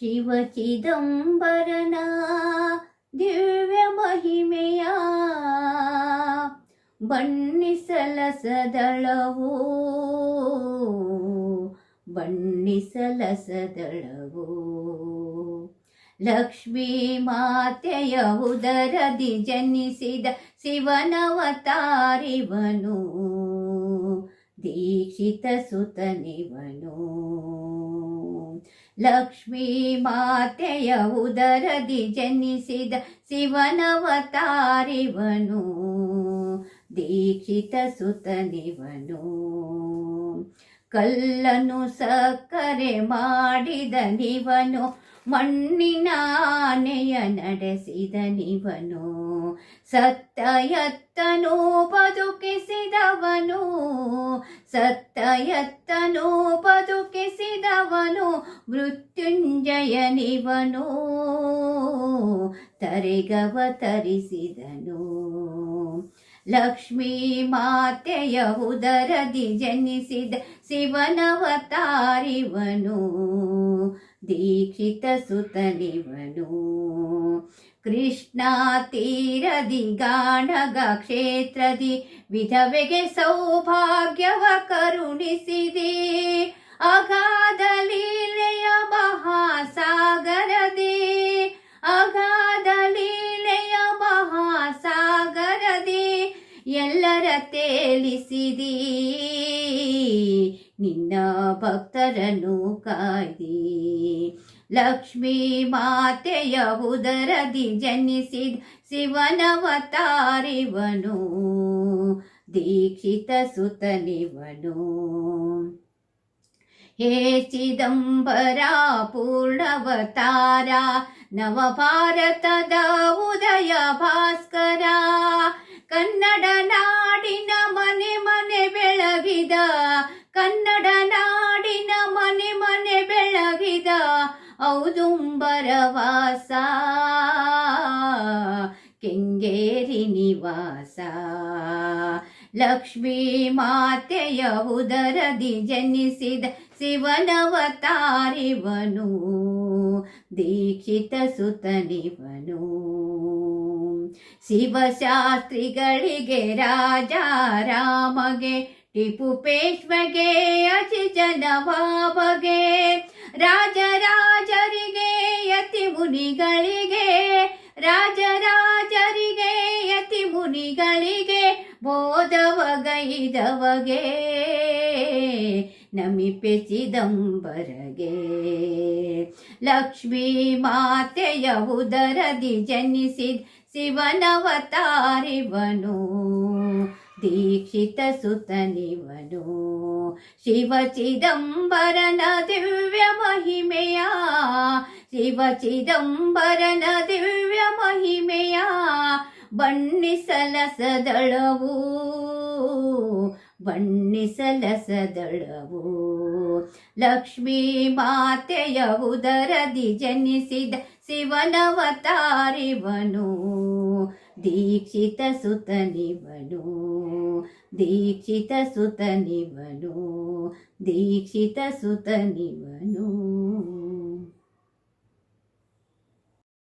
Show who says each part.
Speaker 1: ಶಿವಚಿದಂಬರನ ದಿವ್ಯ ಮಹಿಮೆಯ ಬಣ್ಣಿಸಲಸದಳವು ಬಣ್ಣಿಸಲಸದಳವು. ಲಕ್ಷ್ಮೀ ಮಾತೆಯ ಉದರದಿ ಜನಿಸಿದ ಶಿವನವತಾರಿವನು ದೀಕ್ಷಿತ ಸುತನಿವನು. ಲಕ್ಷ್ಮೀ ಮಾತೆಯ ಉದರದಿ ಜನಿಸಿದ ಶಿವನವತಾರಿವನು ದೀಕ್ಷಿತ ಸುತನಿವನು. ಕಲ್ಲನು ಸಕ್ಕರೆ ಮಾಡಿದ ನಿವನು, ಮಣ್ಣಿನ ಆನೆಯ ನಡೆಸಿದ ನಿವನು. ಸತ್ತ ಎತ್ತನು ಬದುಕಿಸಿದವನು ಸತ್ತ ಎತ್ತನು ಬದುಕಿಸಿದವನು ಮೃತ್ಯುಂಜಯನಿವನು ತರಿಗವತರಿಸಿದನು ಲಕ್ಷ್ಮೀ ಮಾತೆಯ ಉದರದಿ ಜನಿಸಿದ ಶಿವನವತಾರಿವನು ದೀಕ್ಷಿತ ಸುತನಿವನು. ಕೃಷ್ಣ ತೀರದಿ ಗಾಣಗ ಕ್ಷೇತ್ರದಿ ವಿಧವೆಗೆ ಸೌಭಾಗ್ಯವ ಕರುಣಿಸಿದೆ. ಅಗಾಧ ತೇಲಿಸಿದಿ ನಿನ್ನ ಭಕ್ತರನ್ನು ಕಾಯ್ದಿ. ಲಕ್ಷ್ಮೀ ಮಾತೆಯ ಉದರದಿ ಜನಿಸಿದ ಶಿವನವತಾರಿವನು ದೀಕ್ಷಿತ ಸುತನಿವನು. ಹೇ ಚಿದಂಬರ ಪೂರ್ಣವತಾರ, ನವಭಾರತದ ಉದಯ ಭಾಸ್ಕರ, ಕನ್ನಡ ನಾಡಿನ ಔದುಂಬರ ವಾಸ ಕೆಂಗೇರಿ ನಿವಾಸ. ಲಕ್ಷ್ಮೀ ಮಾತೆಯ ಉದರದಿ ಜನಿಸಿದ ಶಿವನವತಾರಿವನು. ದೀಕ್ಷಿತ ಸುತನಿವನು. ಶಿವಶಾಸ್ತ್ರಿಗಳಿಗೆ ರಾಜ ರಾಮಗೆ ಟಿಪು ಪೇಶ್ವೆಗೆ ಅಚಿ ಜನವಾಬಗೆ, ರಾಜ ಮುನಿಗಳಿಗೆ, ರಾಜರಾಜರಿಗೆ, ಯತಿ ಮುನಿಗಳಿಗೆ ಬೋಧವಗೈದವಗೆ. ನಮಿಪೆ ಚಿದಂಬರಗೆ ಲಕ್ಷ್ಮೀ ಮಾತೆಯ ಉದರದಿ ಜನಿಸಿದ ಶಿವನವತಾರಿವನು, ದೀಕ್ಷಿತ ಸುತನಿವನು. ಶಿವ ಚಿದಂಬರನ ದಿವ್ಯ ಮಹಿಮೆಯ ಶಿವ ಚಿದಂಬರನ ದಿವ್ಯ ಮಹಿಮೆಯ ಬಣ್ಣಿಸಲಸದಳವು ಬಣ್ಣಿಸಲಸದಳವು. ಲಕ್ಷ್ಮೀ ಮಾತೆಯ ಉದರದಿ ಜನಿಸಿದ ಶಿವನವತಾರಿವನು ದೀಕ್ಷಿತ ಸುತನಿವನು ದೀಕ್ಷಿತ ಸುತನಿವನು ದೀಕ್ಷಿತ ಸುತನಿವನು.